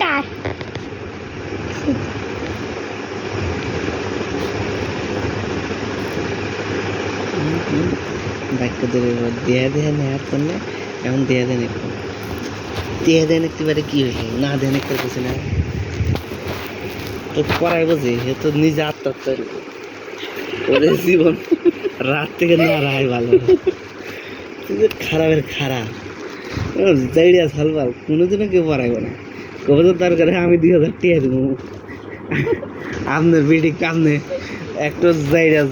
কার এবার দেয়া দেয়া নেওয়ার করলে, এখন দেয়া দেন একটু দেয়া দেন কী হয়েছে? না দেন একটা না। তো পড়ায় বোঝে, সে তো নিজে আত্মহত্যা ওদের জীবন রাত থেকে না রায় ভালো। খারাপের খারাপ। জাইডিয়া ভালো কোনোদিনও কেউ পড়াইব না। কবে তো দরকার আমি দুই হাজার টিয়া দেবো। আপনার বিডি কামনে একটু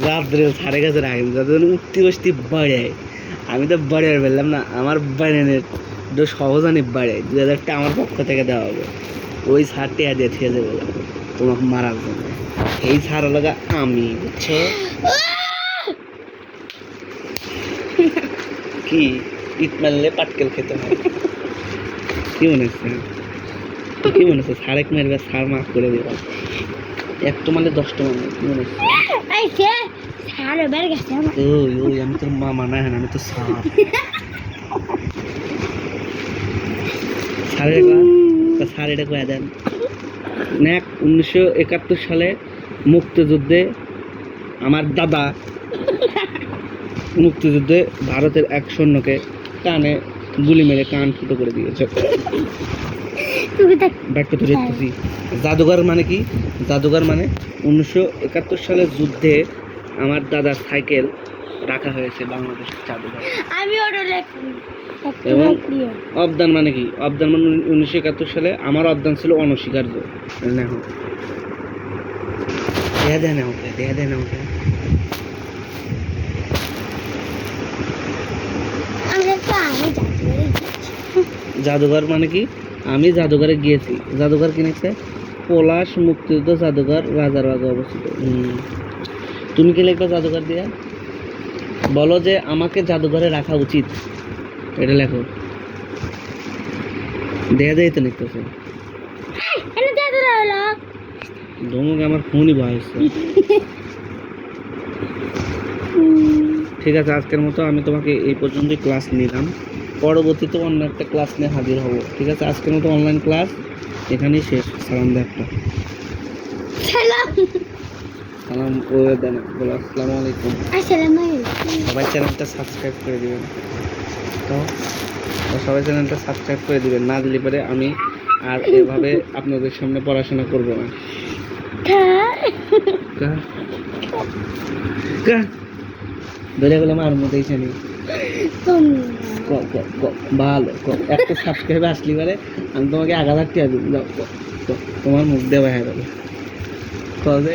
জাপ ধরে সাড়ে কাছে রাখেন যাতে উঠতি বসতি বাড়ায় আমি তো বাড়িয়ে ফেললাম না, আমার বাড়িনের তো সহজানি বাড়ে দুই হাজার টাকা আমার পক্ষ থেকে দেওয়া হবে। ওই সার টিয়া দিয়ে থেকে দেবো, তোমাকে মারার জন্য। এই সার লাগা আমি, বুঝছ? কি, ইট মারলে পাটকেল খেতে হয়। কি মনে হচ্ছে? কি মনে হচ্ছে? সারেক মারবে সার মাফ করে দেবে। একটু মানে দশটা মানে কি মনে হচ্ছে? ওই ওই আমি তোর মামা না হ্যাঁ আমি তো সার। সারের সার এটা কয়ে দেন? উনিশশো একাত্তর সালে মুক্তিযুদ্ধে আমার দাদা মুক্তিযুদ্ধে ভারতের এক সৈন্যকে কানে গুলি মেরে কান ফুটো করে দিয়েছে। ব্যাগটা তো দেখতেছি। জাদুঘর মানে কি? জাদুঘর মানে উনিশশো একাত্তর সালের যুদ্ধে আমার দাদার সাইকেল রাখা হয়েছে বাংলাদেশ জাদুঘর। আমি এবং অবদান মানে কি? অবদান মানে উনিশশো একাত্তর সালে আমার অবদান ছিল অনস্বীকার্য। দেখো দেয়া দেয় না ওকে দেয়া দেয় না ওকে আমি তো আমি যাচ্ছি জাদুঘর মানে কি? আমি জাদুঘরে গিয়েছি। জাদুঘর কিনেছে পলাশ মুক্তিযুদ্ধ জাদুঘর রাজারবাগে অবস্থিত। তুমি কি লিখবে জাদুঘর দিয়া? বলো যে আমাকে জাদুঘরে রাখা উচিত। এটা লেখো। দেয়া দেয় তো লিখতেছে। ধমক আমার ফোনই বয়সে ঠিক আছে আজকের মতো আমি তোমাকে এই পর্যন্তই ক্লাস নিলাম। পরবর্তীতে অন্য একটা ক্লাস নিয়ে হাজির হব ঠিক আছে? আজকের মতো অনলাইন ক্লাস এখানেই শেষ। সালাম দে একটা। সালাম। দেন বলো আসসালামু আলাইকুম। সবাই চ্যানেলটা সাবস্ক্রাইব করে দিবেন। তো সবাই চ্যানেলটা সাবস্ক্রাইব করে দিবেন না দিলে পরে আমি আর এভাবে আপনাদের সামনে পড়াশোনা করব না। কা। কা। ধরে গেলাম আর মধ্যেই জানি। ভালো একটা সাবস্ক্রাইব আসলি পারে আমি তোমাকে এক হাজার দিব। ক, তোমার মুখ দেওয়া হয়ে যাবে। যে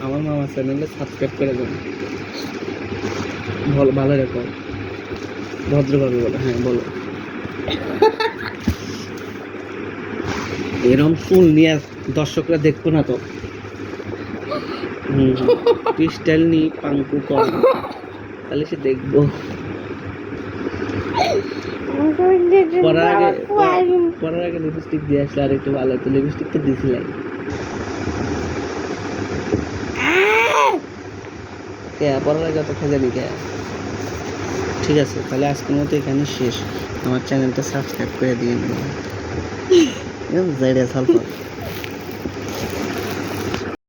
আমার- মামার চ্যানেলে সাবস্ক্রাইব করে দেবেন ভালো ভালো রেখো ভদ্রভাবে বলো হ্যাঁ বলো। এরম ফুল নিয়ে দর্শকরা দেখব না তো। হুম ক্রিস্টাল নি পাঙ্কু কর তাহলে সে দেখব। পড়ার আগে পড়ার আগে লিপস্টিক দিয়ে আসলে আর একটু ভালো হতো। লিপস্টিক তো দিয়েছিলাই কে পড়ার আগে অত খেজানি কে? ঠিক আছে তাহলে আজকের মতো এখানে শেষ। আমার চ্যানেলটা সাবস্ক্রাইব করে দিয়ে জাইডিয়া সালফা